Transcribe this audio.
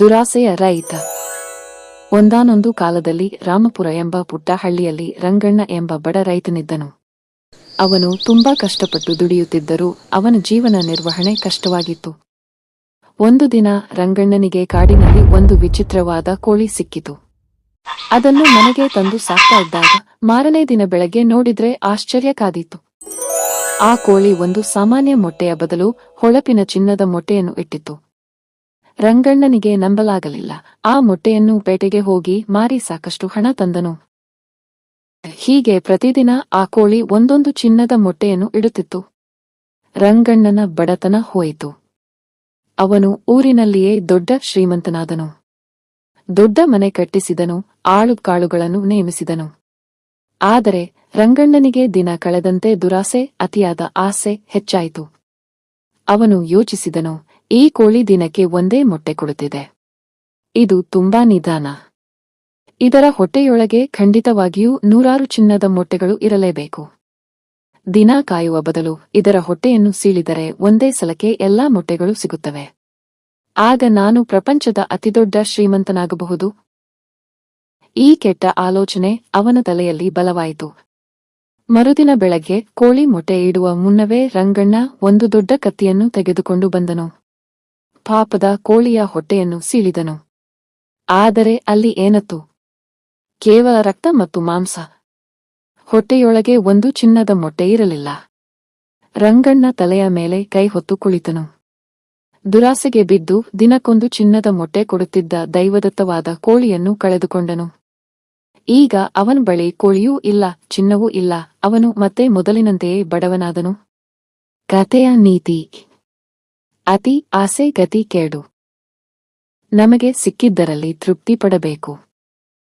ದುರಾಸೆಯ ರೈತ. ಒಂದಾನೊಂದು ಕಾಲದಲ್ಲಿ ರಾಮಪುರ ಎಂಬ ಪುಟ್ಟ ಹಳ್ಳಿಯಲ್ಲಿ ರಂಗಣ್ಣ ಎಂಬ ಬಡ ರೈತನಿದ್ದನು. ಅವನು ತುಂಬಾ ಕಷ್ಟಪಟ್ಟು ದುಡಿಯುತ್ತಿದ್ದರೂ ಅವನ ಜೀವನ ನಿರ್ವಹಣೆ ಕಷ್ಟವಾಗಿತ್ತು. ಒಂದು ದಿನ ರಂಗಣ್ಣನಿಗೆ ಕಾಡಿನಲ್ಲಿ ಒಂದು ವಿಚಿತ್ರವಾದ ಕೋಳಿ ಸಿಕ್ಕಿತು. ಅದನ್ನು ಮನೆಗೆ ತಂದು ಸಾಕ್ತಾ ಇದ್ದಾಗ ಮಾರನೇ ದಿನ ಬೆಳಗ್ಗೆ ನೋಡಿದ್ರೆ ಆಶ್ಚರ್ಯ ಕಾದಿತ್ತು ಆ ಕೋಳಿ ಒಂದು ಸಾಮಾನ್ಯ ಮೊಟ್ಟೆಯ ಬದಲು ಹೊಳಪಿನ ಚಿನ್ನದ ಮೊಟ್ಟೆಯನ್ನು ಇಟ್ಟಿತ್ತು. ರಂಗಣ್ಣನಿಗೆ ನಂಬಲಾಗಲಿಲ್ಲ. ಆ ಮೊಟ್ಟೆಯನ್ನು ಪೇಟೆಗೆ ಹೋಗಿ ಮಾರಿ ಸಾಕಷ್ಟು ಹಣ ತಂದನು. ಹೀಗೆ ಪ್ರತಿದಿನ ಆ ಕೋಳಿ ಒಂದೊಂದು ಚಿನ್ನದ ಮೊಟ್ಟೆಯನ್ನು ಇಡುತ್ತಿತ್ತು. ರಂಗಣ್ಣನ ಬಡತನ ಹೋಯಿತು. ಅವನು ಊರಿನಲ್ಲಿಯೇ ದೊಡ್ಡ ಶ್ರೀಮಂತನಾದನು. ದೊಡ್ಡ ಮನೆ ಕಟ್ಟಿಸಿದನು, ಆಳು ಕಾಳುಗಳನ್ನು ನೇಮಿಸಿದನು. ಆದರೆ ರಂಗಣ್ಣನಿಗೆ ದಿನ ಕಳೆದಂತೆ ದುರಾಸೆ, ಅತಿಯಾದ ಆಸೆ ಹೆಚ್ಚಾಯಿತು. ಅವನು ಯೋಚಿಸಿದನು ಈ ಕೋಳಿ ದಿನಕ್ಕೆ ಒಂದೇ ಮೊಟ್ಟೆ ಕೊಡುತ್ತಿದೆ. ಇದು ತುಂಬಾ ನಿಧಾನ. ಇದರ ಹೊಟ್ಟೆಯೊಳಗೆ ಖಂಡಿತವಾಗಿಯೂ ನೂರಾರು ಚಿನ್ನದ ಮೊಟ್ಟೆಗಳು ಇರಲೇಬೇಕು. ದಿನ ಕಾಯುವ ಬದಲು ಇದರ ಹೊಟ್ಟೆಯನ್ನು ಸೀಳಿದರೆ ಒಂದೇ ಸಲಕ್ಕೆ ಎಲ್ಲಾ ಮೊಟ್ಟೆಗಳು ಸಿಗುತ್ತವೆ. ಆಗ ನಾನು ಪ್ರಪಂಚದ ಅತಿದೊಡ್ಡ ಶ್ರೀಮಂತನಾಗಬಹುದು. ಈ ಕೆಟ್ಟ ಆಲೋಚನೆ ಅವನ ತಲೆಯಲ್ಲಿ ಬಲವಾಯಿತು. ಮರುದಿನ ಬೆಳಗ್ಗೆ ಕೋಳಿ ಮೊಟ್ಟೆ ಇಡುವ ಮುನ್ನವೇ ರಂಗಣ್ಣ ಒಂದು ದೊಡ್ಡ ಕತ್ತಿಯನ್ನು ತೆಗೆದುಕೊಂಡು ಬಂದನು. ಪಾಪದ ಕೋಳಿಯ ಹೊಟ್ಟೆಯನ್ನು ಸೀಳಿದನು. ಆದರೆ ಅಲ್ಲಿ ಏನತ್ತು? ಕೇವಲ ರಕ್ತ ಮತ್ತು ಮಾಂಸ. ಹೊಟ್ಟೆಯೊಳಗೆ ಒಂದು ಚಿನ್ನದ ಮೊಟ್ಟೆ ಇರಲಿಲ್ಲ. ರಂಗಣ್ಣ ತಲೆಯ ಮೇಲೆ ಕೈ ಹೊತ್ತು ಕುಳಿತನು. ದುರಾಸೆಗೆ ಬಿದ್ದು ದಿನಕ್ಕೊಂದು ಚಿನ್ನದ ಮೊಟ್ಟೆ ಕೊಡುತ್ತಿದ್ದ ದೈವದತ್ತವಾದ ಕೋಳಿಯನ್ನು ಕಳೆದುಕೊಂಡನು. ಈಗ ಅವನ ಬಳಿ ಕೋಳಿಯೂ ಇಲ್ಲ, ಚಿನ್ನವೂ ಇಲ್ಲ, ಅವನು ಮತ್ತೆ ಮೊದಲಿನಂತೆಯೇ ಬಡವನಾದನು. ಕಥೆಯ ನೀತಿ. ಅತಿ ಆಸೆ ಗತಿ ಕೇಡು. ನಮಗೆ ಸಿಕ್ಕಿದ್ದರಲ್ಲಿ ತೃಪ್ತಿ ಪಡಬೇಕು